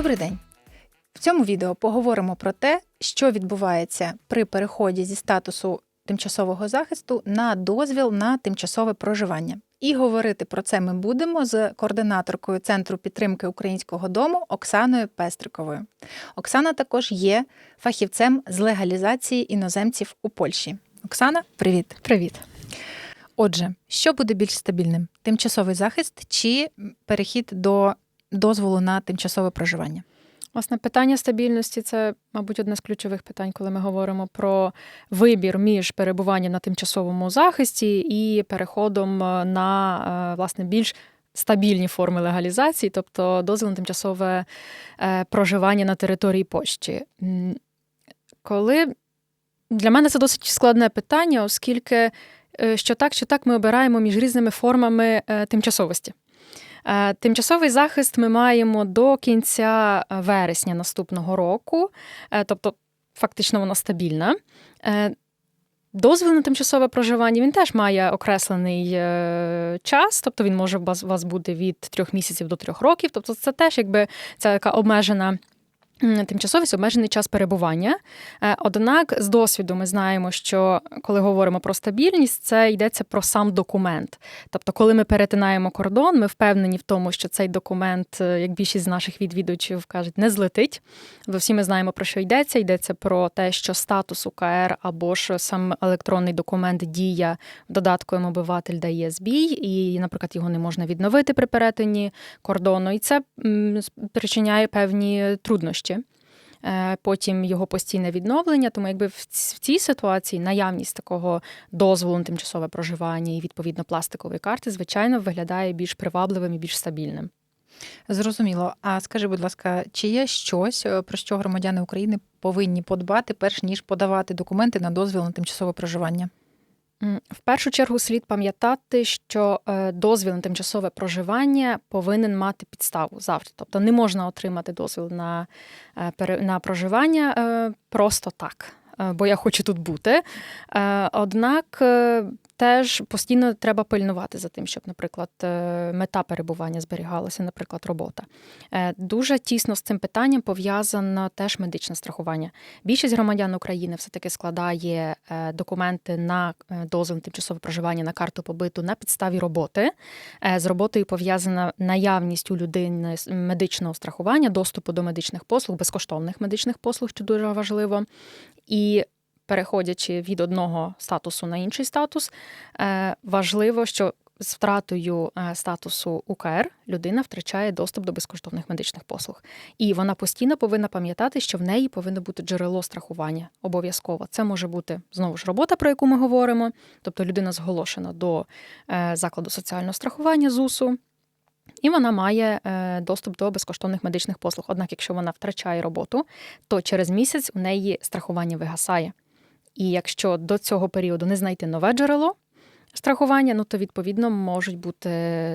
Добрий день! В цьому відео поговоримо про те, що відбувається при переході зі статусу тимчасового захисту на дозвіл на тимчасове проживання. І говорити про це ми будемо з координаторкою Центру підтримки українського дому Оксаною Пестриковою. Оксана також є фахівцем з легалізації іноземців у Польщі. Оксана, привіт! Привіт. Отже, що буде більш стабільним: тимчасовий захист чи перехід до дозволу на тимчасове проживання? Власне, питання стабільності це, мабуть, одне з ключових питань, коли ми говоримо про вибір між перебуванням на тимчасовому захисті і переходом е, на е, власне більш стабільні форми легалізації, тобто дозвіл на тимчасове е, проживання на території Польщі. Коли для мене це досить складне питання, оскільки що так, що так ми обираємо між різними формами тимчасовості. Е, Тимчасовий захист ми маємо до кінця е, вересня наступного року, е, тобто фактично вона стабільна. Дозвіл на тимчасове проживання він теж має окреслений час, тобто він може у вас бути від трьох місяців до трьох років. Тобто це теж якби ця така обмежена. Тимчасовість обмежений час перебування. Е, Однак з досвіду ми знаємо, що коли говоримо про стабільність, це йдеться про сам документ. Тобто, коли ми перетинаємо кордон, ми впевнені в тому, що цей документ, е, як більшість з наших відвідувачів кажуть, не злетить. Бо всі ми знаємо про що йдеться. Йдеться про те, що статус УКР або ж сам електронний документ дія додатку «М-обиватель» дає збій, і, наприклад, його не можна відновити при перетині кордону. І це м, спричиняє певні труднощі. Е, Потім його постійне відновлення. Тому, якби в цій ситуації наявність такого дозволу на тимчасове проживання і відповідно пластикової карти, звичайно, виглядає більш привабливим і більш стабільним. Зрозуміло. А скажи, будь ласка, чи є щось, е, про що громадяни України повинні подбати, перш ніж подавати документи на дозвіл на тимчасове проживання? В першу чергу слід пам'ятати, що е, дозвіл на тимчасове проживання повинен мати підставу завжди. Тобто не можна отримати дозвіл на, е, на проживання е, просто так. Е, Бо я хочу тут бути. Е, Однак е, теж постійно треба пильнувати за тим, щоб, наприклад, мета перебування зберігалася, наприклад, робота. Дуже тісно з цим питанням пов'язано теж медичне страхування. Більшість громадян України все-таки складає документи на дозвіл на тимчасове проживання на карту побиту на підставі роботи. З роботою пов'язана наявність у людини медичного страхування, доступу до медичних послуг, безкоштовних медичних послуг, що дуже важливо. І переходячи від одного статусу на інший статус, е, важливо, що з втратою е, статусу УКР людина втрачає доступ до безкоштовних медичних послуг. І вона постійно повинна пам'ятати, що в неї повинно бути джерело страхування обов'язково. Це може бути знову ж робота, про яку ми говоримо, тобто людина зголошена до е, закладу соціального страхування ЗУСу. І вона має е, доступ до безкоштовних медичних послуг. Однак, якщо вона втрачає роботу, то через місяць у неї страхування вигасає. І якщо до цього періоду не знайти нове джерело страхування, ну то відповідно можуть бути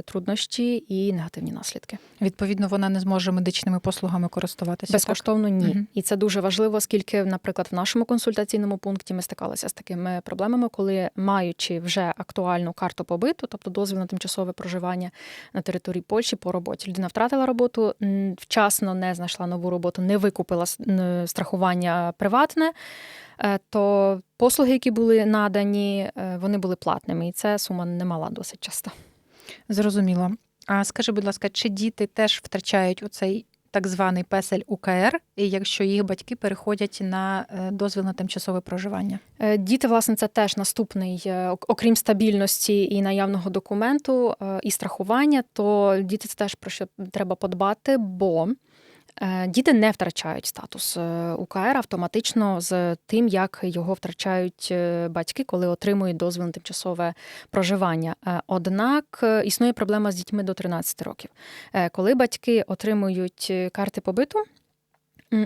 труднощі і негативні наслідки. Відповідно, вона не зможе медичними послугами користуватися. так? Безкоштовно ні. Мгм. І це дуже важливо, оскільки, наприклад, в нашому консультаційному пункті ми стикалися з такими проблемами, коли маючи вже актуальну карту побиту, тобто дозвіл на тимчасове проживання на території Польщі по роботі. Людина втратила роботу, вчасно не знайшла нову роботу, не викупила страхування приватне. Е, То послуги, які були надані, е, вони були платними, і це сума немала досить часто. Зрозуміло. А скажи, будь ласка, чи діти теж втрачають оцей так званий песель УКР, якщо їх батьки переходять на е, дозвіл на тимчасове проживання? Діти, власне, це теж наступний, окрім стабільності і наявного документу і страхування, то діти це теж про що треба подбати, бо діти не втрачають статус е, УКР автоматично з тим, як його втрачають е, батьки, коли отримують дозвіл на тимчасове проживання. Е, Однак е, існує проблема з дітьми до 13 років. Е, Коли батьки отримують е, карти побиту,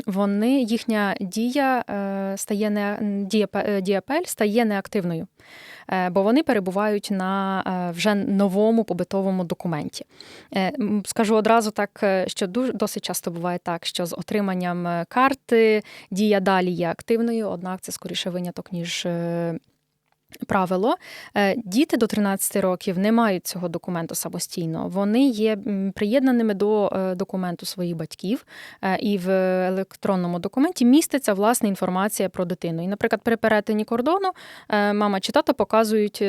Вони їхня дія е, стає не дія, е, дія пель стає неактивною, е, бо вони перебувають на вже новому побитовому документі. Скажу одразу так, що дуже досить часто буває так, що з отриманням карти дія далі є активною, однак це скоріше виняток, ніж правило. Е, Діти до 13 років не мають цього документу самостійно. Вони є приєднаними до е, документу своїх батьків, е, і в електронному документі міститься власне інформація про дитину. І, наприклад, при перетині кордону мама чи тато показують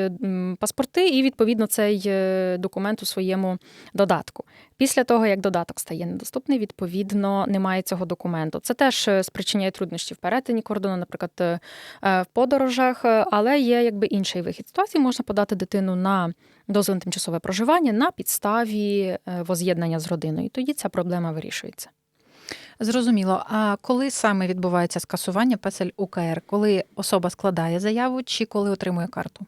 паспорти і відповідно цей документ у своєму додатку. Після того, як додаток стає недоступний, відповідно немає цього документу. Це теж е, спричиняє труднощі в перетині кордону, наприклад, е, е, в подорожах, але є якби інший вихід ситуації. Можна подати дитину на дозвіл на тимчасове проживання на підставі воз'єднання з родиною. І тоді ця проблема вирішується. Зрозуміло. А коли саме відбувається скасування песель УКР? Коли особа складає заяву чи коли отримує карту?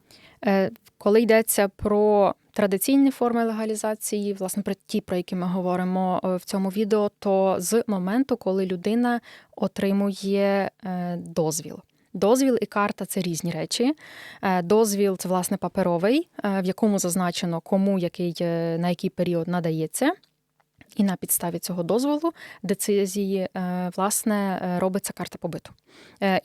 Коли йдеться про традиційні форми легалізації, власне, про ті, про які ми говоримо е, в цьому відео, то з моменту, коли людина отримує е, дозвіл. Дозвіл і карта це різні речі. Е, Дозвіл це власне паперовий, в якому зазначено, кому який на який період надається. І на підставі цього дозволу децизії власне робиться карта побиту.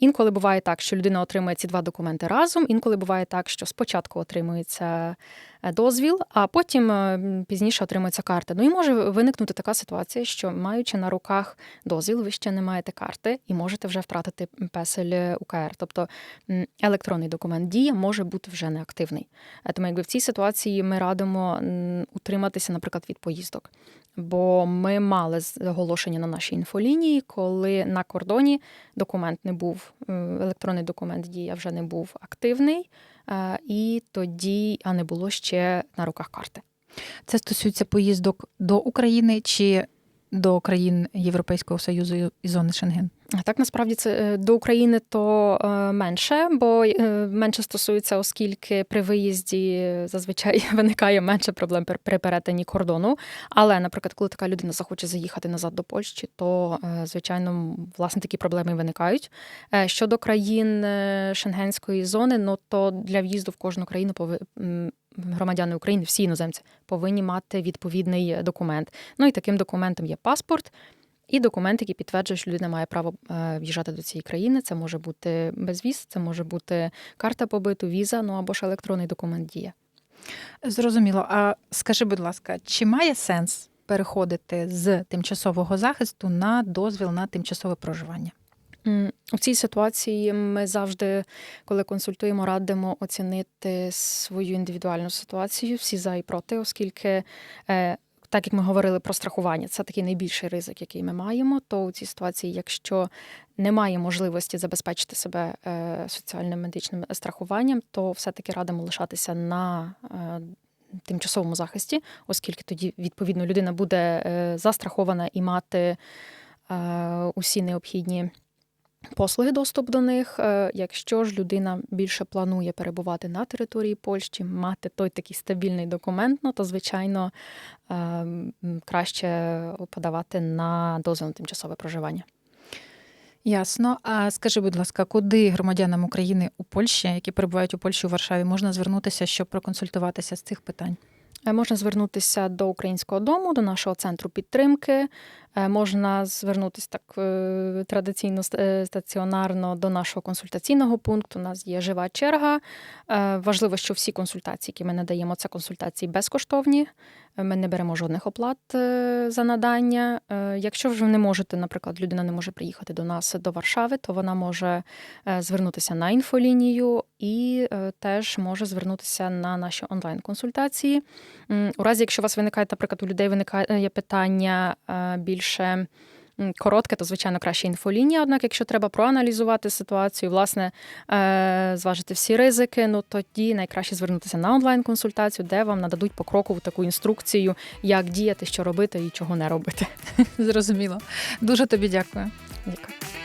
Інколи буває так, що людина отримує ці два документи разом. Інколи буває так, що спочатку отримується дозвіл, а потім е, пізніше отримується карта. Ну і може виникнути така ситуація, що маючи на руках дозвіл, ви ще не маєте карти і можете вже втратити песель е, УКР. Тобто електронний документ дія може бути вже неактивний. Е, Тому якби в цій ситуації ми радимо утриматися, наприклад, від поїздок. Бо ми мали оголошення на нашій інфолінії, коли на кордоні документ не був, е, електронний документ дія вже не був активний, е, і тоді, а не було ще на руках карти. Це стосується поїздок до України чи до країн Європейського Союзу і зони Шенген? Так насправді це е, до України то е, менше, бо е, менше стосується, оскільки при виїзді зазвичай виникає менше проблем при- перетині кордону. Але, наприклад, коли така людина захоче заїхати назад до Польщі, то звичайно власне такі проблеми виникають. Щодо країн Шенгенської зони, ну то для в'їзду в кожну країну громадяни України, всі іноземці, повинні мати відповідний документ. Ну і таким документом є паспорт. І документ, який підтверджує, що людина має право е, в'їжджати до цієї країни. Це може бути безвіз, це може бути карта побиту, віза, ну або ж електронний документ дія. Зрозуміло. А скажи, будь ласка, чи має сенс переходити з тимчасового захисту на дозвіл на тимчасове проживання? У цій ситуації ми завжди, коли консультуємо, радимо оцінити свою індивідуальну ситуацію, всі за і проти, оскільки. е, Так як ми говорили про страхування, це такий найбільший ризик, який ми маємо. То у цій ситуації, якщо немає можливості забезпечити себе е, соціальним медичним страхуванням, то все-таки радимо лишатися на е, тимчасовому захисті, оскільки тоді відповідно людина буде застрахована і мати усі необхідні послуги, доступ до них. Е, Якщо ж людина більше планує перебувати на території Польщі, мати той такий стабільний документ, ну то звичайно е, краще подавати на дозвіл на тимчасове проживання. Ясно. А скажи, будь ласка, куди громадянам України у Польщі, які перебувають у Польщі у Варшаві, можна звернутися, щоб проконсультуватися з цих питань? Е, Можна звернутися до українського дому, до нашого центру підтримки. Е, Можна звернутися так е, традиційно е, стаціонарно до нашого консультаційного пункту. У нас є жива черга. Важливо, що всі консультації, які ми надаємо, це консультації безкоштовні. Ми не беремо жодних оплат за надання. Якщо вже не можете, наприклад, людина не може приїхати до нас до Варшави, то вона може звернутися на інфолінію і теж може звернутися на наші онлайн-консультації. У разі, якщо у вас виникає, наприклад, у людей виникає питання е, більше коротке, то звичайно краще інфолінія. Однак, якщо треба проаналізувати ситуацію, власне, е, зважити всі ризики, ну тоді найкраще звернутися на онлайн-консультацію, де вам нададуть покрокову таку інструкцію, як діяти, що робити і чого не робити. Зрозуміло. Дуже тобі дякую. Дякую.